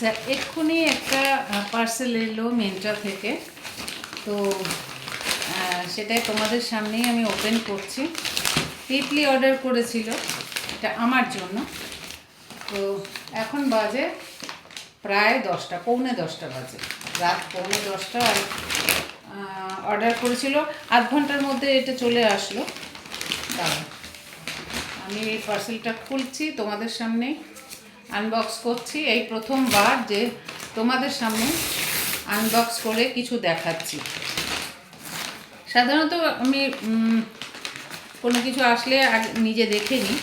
আচ্ছা এক্ষুনি একটা পার্সেল এলো মিন্ট্রা থেকে। তো সেটাই তোমাদের সামনেই আমি ওপেন করছি। তিতলি অর্ডার করেছিল, এটা আমার জন্য। তো, এখন বাজে প্রায় দশটা, পৌনে দশটা বাজে। রাত পৌনে দশটা আর অর্ডার করেছিল। আধ ঘণ্টার মধ্যে এটা চলে আসলো। দাঁড়াও। আমি এই পার্সেলটা খুলছি তোমাদের সামনে আনবক্স করছি। এই প্রথমবার যে তোমাদের সামনে আনবক্স করে কিছু দেখাচ্ছি। সাধারণত আমি কোনো কিছু আসলে নিজে দেখে নিই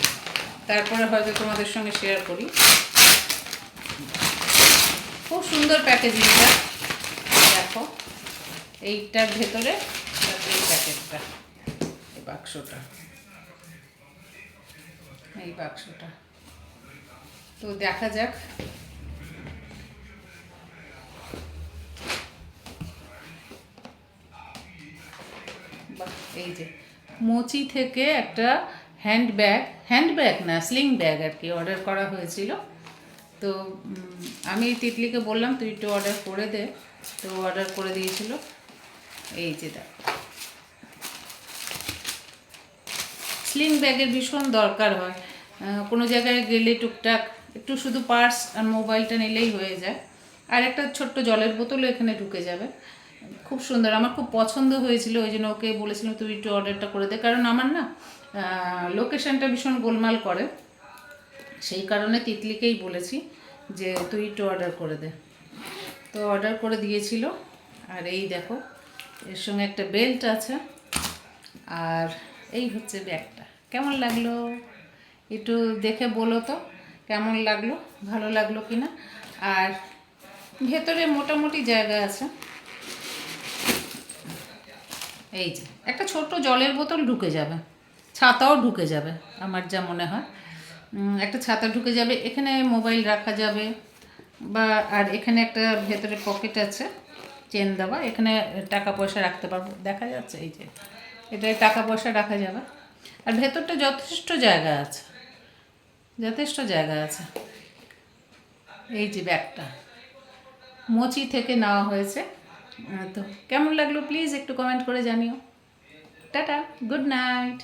তারপরে হয়তো তোমাদের সঙ্গে শেয়ার করি। খুব সুন্দর প্যাকেজিংটা দেখো এইটার ভেতরে এই প্যাকেটটা এই বাক্সটা। এই বাক্সটা। তো দেখা যাক। এই যে, মোচি থেকে একটা হ্যান্ড ব্যাগ হ্যান্ড ব্যাগ না স্লিং ব্যাগ আর কি অর্ডার করা হয়েছিল। তো আমি তিতলিকে বললাম, তুই একটু অর্ডার করে দে। তো অর্ডার করে দিয়েছিল। এই যে দেখ। স্লিং ব্যাগের ভীষণ দরকার হয়। কোনো জায়গায় গেলে টুকটাক একটু শুধু পার্স আর মোবাইলটা নিলেই হয়ে যায়। আর একটা ছোট্ট জলের বোতলও এখানে ঢুকে যাবে। খুব সুন্দর, আমার খুব পছন্দ হয়েছিল, ওই জন্য ওকে বলেছিলাম তুই একটু অর্ডারটা করে দে। কারণ আমার না লোকেশনটা ভীষণ গোলমাল করে। সেই কারণে তিতলিকেই বলেছি যে তুই একটু অর্ডার করে দে। তো অর্ডার করে দিয়েছিল। আর এই দেখো, এর সঙ্গে একটা বেল্ট আছে। আর এই হচ্ছে ব্যাগটা। কেমন লাগল? একটু দেখে বলো তো। কেমন লাগল? ভালো লাগল কি না আর ভেতরে মোটামুটি জায়গা আছে। এই যে, একটা ছোট জলের বোতল ঢুকে যাবে। ছাতাও ঢুকে যাবে, আমার যা মনে হয়। একটা ছাতা ঢুকে যাবে, এখানে মোবাইল রাখা যাবে বা, আর এখানে একটা ভেতরে পকেট আছে, চেন দেওয়া। এখানে টাকা পয়সা রাখতে পারব। দেখা যাচ্ছে এই যে, এটায় টাকা পয়সা রাখা যাবে। আর ভেতরটা যথেষ্ট জায়গা আছে। যথেষ্ট জায়গা আছে। এই যে ব্যাগটা। মোচি থেকে নেওয়া হয়েছে। তো কেমন লাগল প্লিজ একটু কমেন্ট করে জানিও। Tata good night